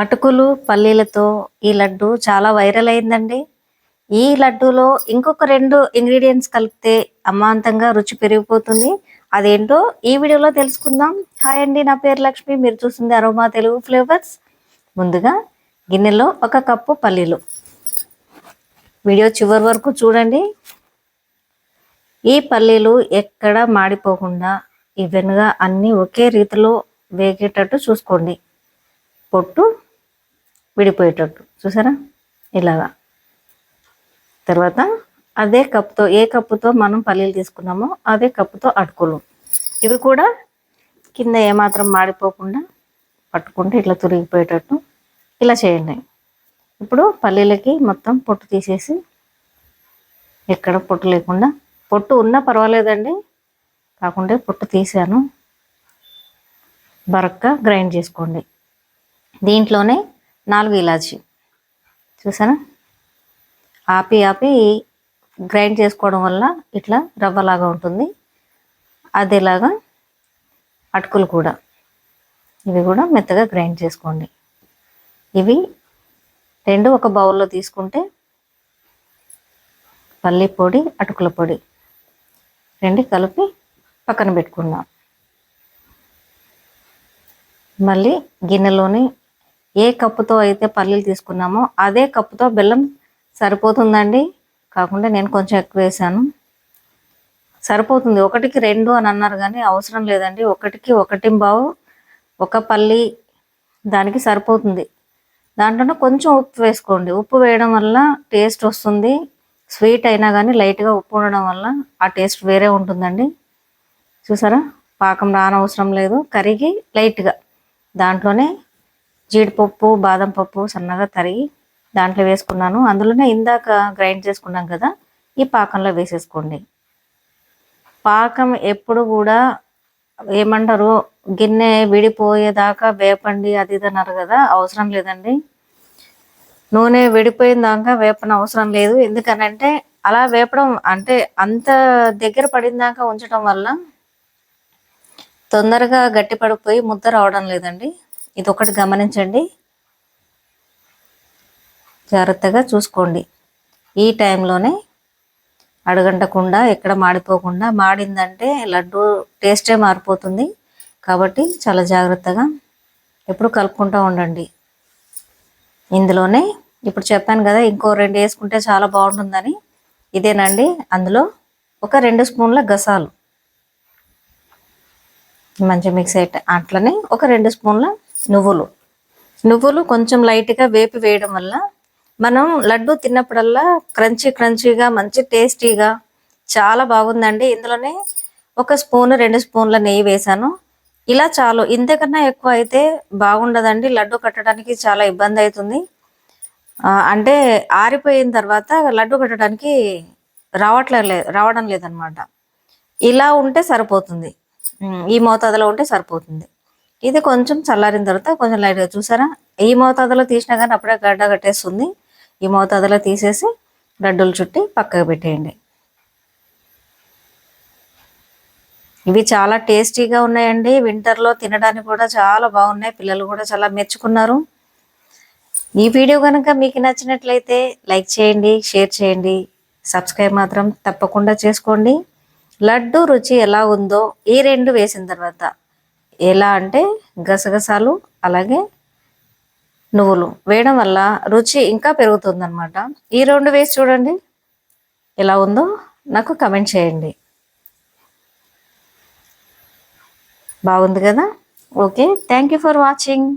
అటుకులు పల్లీలతో ఈ లడ్డు చాలా వైరల్ అయిందండి. ఈ లడ్డూలో ఇంకొక రెండు ఇంగ్రీడియంట్స్ కలిపితే అమాంతంగా రుచి పెరిగిపోతుంది. అదేంటో ఈ వీడియోలో తెలుసుకుందాం. హాయ్ అండి నా పేరు లక్ష్మి. మీరు చూస్తుంది అరోమా తెలుగు ఫ్లేవర్స్. ముందుగా గిన్నెలో ఒక కప్పు పల్లీలు. వీడియో చివరి వరకు చూడండి. ఈ పల్లీలు ఎక్కడ మాడిపోకుండా ఈవెన్గా అన్నీ ఒకే రీతిలో వేగేటట్టు చూసుకోండి. పొట్టు విడిపోయేటట్టు. చూసారా? ఇలాగా. తర్వాత అదే కప్పుతో ఏ కప్పుతో మనం పల్లీలు తీసుకున్నామో అదే కప్పుతో అటుకులు. ఇవి కూడా కింద ఏమాత్రం మాడిపోకుండా పట్టుకుంటే ఇట్లా తురిగిపోయేటట్టు ఇలా చేయండి. ఇప్పుడు పల్లీలకి మొత్తం పొట్టు తీసేసి ఎక్కడ పొట్టు లేకుండా పొట్టు ఉన్నా పర్వాలేదండి. కాకుండా పొట్టు తీసాను. బరక్క గ్రైండ్ చేసుకోండి. దీంట్లోనే నాలుగు ఇలాచి. చూసారా? ఆపి ఆపి గ్రైండ్ చేసుకోవడం వల్ల ఇట్లా రవ్వలాగా ఉంటుంది. అదేలాగా అటుకులు కూడా. ఇవి కూడా మెత్తగా గ్రైండ్ చేసుకోండి. ఇవి రెండు ఒక బౌల్లో తీసుకుంటే పల్లి పొడి అటుకుల పొడి రెండు కలిపి పక్కన పెట్టుకుందాం. మళ్ళీ గిన్నెలోని ఏ కప్పుతో అయితే పల్లీలు తీసుకున్నామో అదే కప్పుతో బెల్లం సరిపోతుందండి. కాకుండా నేను కొంచెం ఎక్కువ వేసాను. సరిపోతుంది. ఒకటికి రెండు అని అన్నారు కానీ అవసరం లేదండి. ఒకటికి ఒకటి బావు ఒక పల్లి దానికి సరిపోతుంది. దాంట్లోనే కొంచెం ఉప్పు వేసుకోండి. ఉప్పు వేయడం వల్ల టేస్ట్ వస్తుంది. స్వీట్ అయినా కానీ లైట్గా ఉప్పు ఉండడం వల్ల ఆ టేస్ట్ వేరే ఉంటుందండి. చూసారా? పాకం రానవసరం లేదు. కరిగి లైట్గా దాంట్లోనే జీడిపప్పు బాదం పప్పు సన్నగా తరిగి దాంట్లో వేసుకున్నాను. అందులోనే ఇందాక గ్రైండ్ చేసుకున్నాం కదా ఈ పాకంలో వేసేసుకోండి. పాకం ఎప్పుడు కూడా ఏమంటారు గిన్నె విడిపోయేదాకా వేపండి అది ఇది అన్నారు కదా అవసరం లేదండి. నూనె విడిపోయిన దాకా వేపన అవసరం లేదు. ఎందుకనంటే అలా వేపడం అంటే అంత దగ్గర పడిందాక ఉంచడం వల్ల తొందరగా గట్టి పడిపోయి ముద్ద రావడం లేదండి. ఇది ఒకటి గమనించండి. జాగ్రత్తగా చూసుకోండి. ఈ టైంలోనే అడగంటకుండా ఎక్కడ మాడిపోకుండా మాడిందంటే లడ్డు టేస్టే మారిపోతుంది. కాబట్టి చాలా జాగ్రత్తగా ఎప్పుడు కలుపుకుంటూ ఉండండి. ఇందులోనే ఇప్పుడు చెప్పాను కదా ఇంకో రెండు వేసుకుంటే చాలా బాగుంటుందని. ఇదేనండి అందులో ఒక రెండు స్పూన్ల గసాలు. మంచి మిక్స్ అయ్యే అట్లనే ఒక రెండు స్పూన్ల నువ్వులు. నువ్వులు కొంచెం లైట్గా వేపి వేయడం వల్ల మనం లడ్డు తిన్నప్పుడల్లా క్రంచీ క్రంచీగా మంచి టేస్టీగా చాలా బాగుందండి. ఇందులోనే ఒక స్పూన్ రెండు స్పూన్ల నెయ్యి వేసాను ఇలా చాలు. ఇంతకన్నా ఎక్కువ అయితే బాగుండదండి. లడ్డు కట్టడానికి చాలా ఇబ్బంది అవుతుంది. అంటే ఆరిపోయిన తర్వాత లడ్డు కట్టడానికి రావట్లే రావడం లేదనమాట ఇలా ఉంటే సరిపోతుంది. ఈ మోతాదులో ఉంటే సరిపోతుంది. ఇది కొంచెం చల్లారిన తర్వాత కొంచెం లైట్గా చూసారా? ఈ మోతాదులో తీసినా కానీ అప్పుడే గడ్డ కట్టేస్తుంది. ఈ మోతాదులో తీసేసి గడ్డలు చుట్టి పక్కకు పెట్టేయండి. ఇవి చాలా టేస్టీగా ఉన్నాయండి. వింటర్లో తినడానికి కూడా చాలా బాగున్నాయి. పిల్లలు కూడా చాలా మెచ్చుకున్నారు. ఈ వీడియో కనుక మీకు నచ్చినట్లయితే లైక్ చేయండి షేర్ చేయండి సబ్స్క్రైబ్ మాత్రం తప్పకుండా చేసుకోండి. లడ్డు రుచి ఎలా ఉందో ఈ రెండు వేసిన తర్వాత ఎలా అంటే గసగసాలు అలాగే నువ్వులు వేయడం వల్ల రుచి ఇంకా పెరుగుతుంది అనమాట ఈ రెండు వేసి చూడండి ఎలా ఉందో నాకు కమెంట్ చేయండి. బాగుంది కదా? Okay thank you for watching.